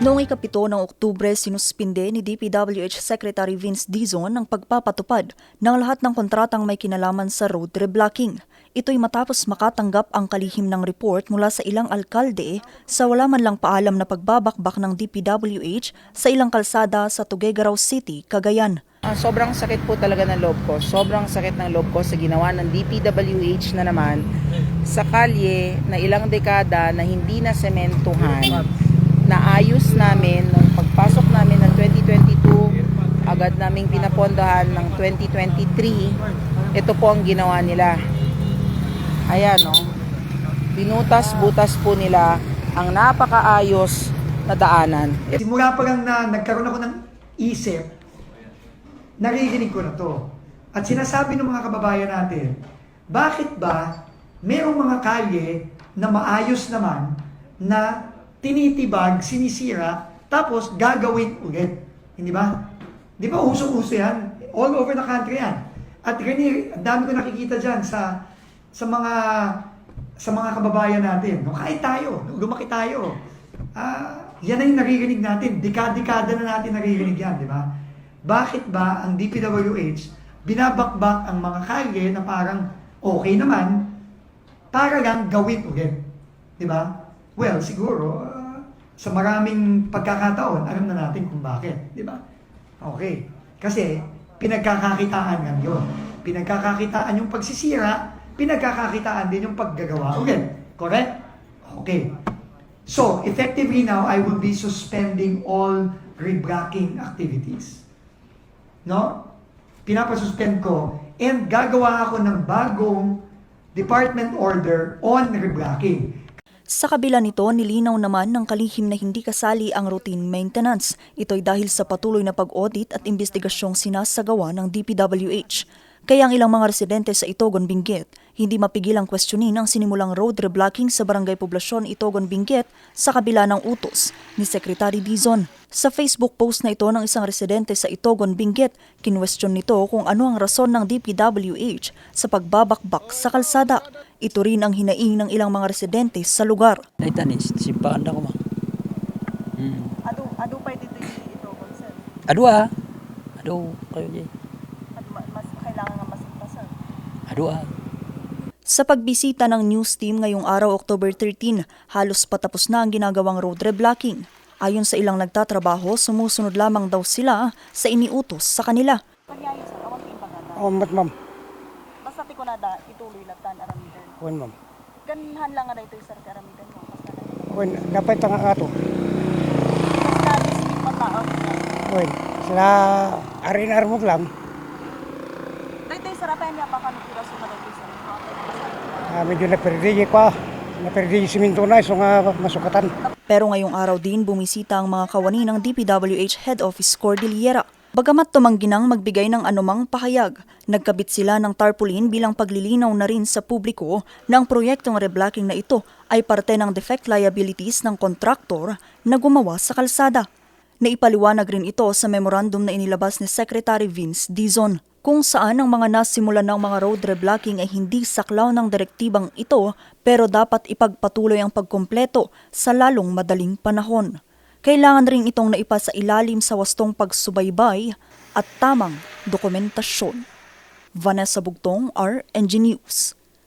Noong ikapito ng Oktubre, sinuspinde ni DPWH Secretary Vince Dizon ang pagpapatupad ng lahat ng kontratang may kinalaman sa road reblocking. Ito'y matapos makatanggap ang kalihim ng report mula sa ilang alkalde sa wala man lang paalam na pagbabakbak ng DPWH sa ilang kalsada sa Tuguegarao City, Cagayan. Ah, sobrang sakit po talaga ng loob ko. Sobrang sakit ng loob ko sa ginawa ng DPWH na naman sa kalye na ilang dekada na hindi na sementuhan. Naayos namin nung pagpasok namin ng 2022, agad naming pinapondahan ng 2023. Ito po ang ginawa nila. Ayan, no. Binutas-butas po nila ang napakaayos na daanan. Simula pa lang na nagkaroon ako ng isip, naririnig ko na to. At sinasabi ng mga kababayan natin, bakit ba merong mga kalye na maayos naman na tinitibag, sinisira, tapos gagawin ulit? Hindi ba? Di ba usong-uso yan? All over the country yan. At gani, dami ko nakikita dyan sa sa mga sa mga kababayan natin. No, kahit tayo, lumaki tayo. Ah, yan ang naririnig natin. Dekada-dekada na natin naririnig yan, di ba? Bakit ba ang DPWH binabakbak ang mga kalye na parang okay naman para lang gawin ulit? Di ba? Well, siguro, ah, sa maraming pagkakataon, alam na natin kung bakit. Di ba? Okay. Kasi, pinagkakakitaan nga yun. Pinagkakakitaan yung pagsisira, pinagkakakitaan din yung paggagawa ulit. Correct? Okay. So, effectively now, I will be suspending all reblocking activities. No? Pinapasuspend ko and gagawa ako ng bagong department order on reblocking. Sa kabila nito, nilinaw naman ng kalihim na hindi kasali ang routine maintenance. Ito'y dahil sa patuloy na pag-audit at investigasyong sinasagawa ng DPWH. Kaya ang ilang mga residente sa Itogon, Benguet, hindi mapigil ang questionin ang sinimulang road reblocking sa Barangay Poblasyon Itogon, Benguet sa kabila ng utos ni Secretary Dizon. Sa Facebook post na ito ng isang residente sa Itogon, Benguet, kinwestiyon nito kung ano ang rason ng DPWH sa pagbabakbak sa kalsada. Ito rin ang hinaing ng ilang mga residente sa lugar. Ay, tanis, simpaan na ko ma. Hmm. Ado, ado pa dito yung ito, sir. Ado ah. Ado, kayo di. At ma- mas kailangan nga masintasan. Ado ah. Sa pagbisita ng news team ngayong araw October 13, halos patapos na ang ginagawang road reblocking. Ayon sa ilang nagtatrabaho, sumusunod lamang daw sila sa iniutos sa kanila. Oh, mat ma'am. Basta ti ko na da, ituloy latan aramidan. Kuan ma'am. Ganhan lang nga ito sir karamidan mo. Kuan dapat tanga ato. Basta disipit man tao. Kuan sila arin armot lang. Dito yung sarapan niya pa kami tira Ah, medyo naperdi pa. Naperdi yung siminto na so nga masukatan. Pero ngayong araw din bumisita ang mga kawani ng DPWH Head Office Cordillera. Bagamat tumanggi nang magbigay ng anumang pahayag, nagkabit sila ng tarpaulin bilang paglilinaw na rin sa publiko na ang proyektong reblocking na ito ay parte ng defect liabilities ng kontraktor na gumawa sa kalsada. Naipaliwanag rin ito sa memorandum na inilabas ni Secretary Vince Dizon kung saan ang mga nasimulan ng mga road reblocking ay hindi saklaw ng direktibang ito pero dapat ipagpatuloy ang pagkumpleto sa lalong madaling panahon. Kailangan rin itong naipa sa ilalim sa wastong pagsubaybay at tamang dokumentasyon. Vanessa Bugtong, RNG News.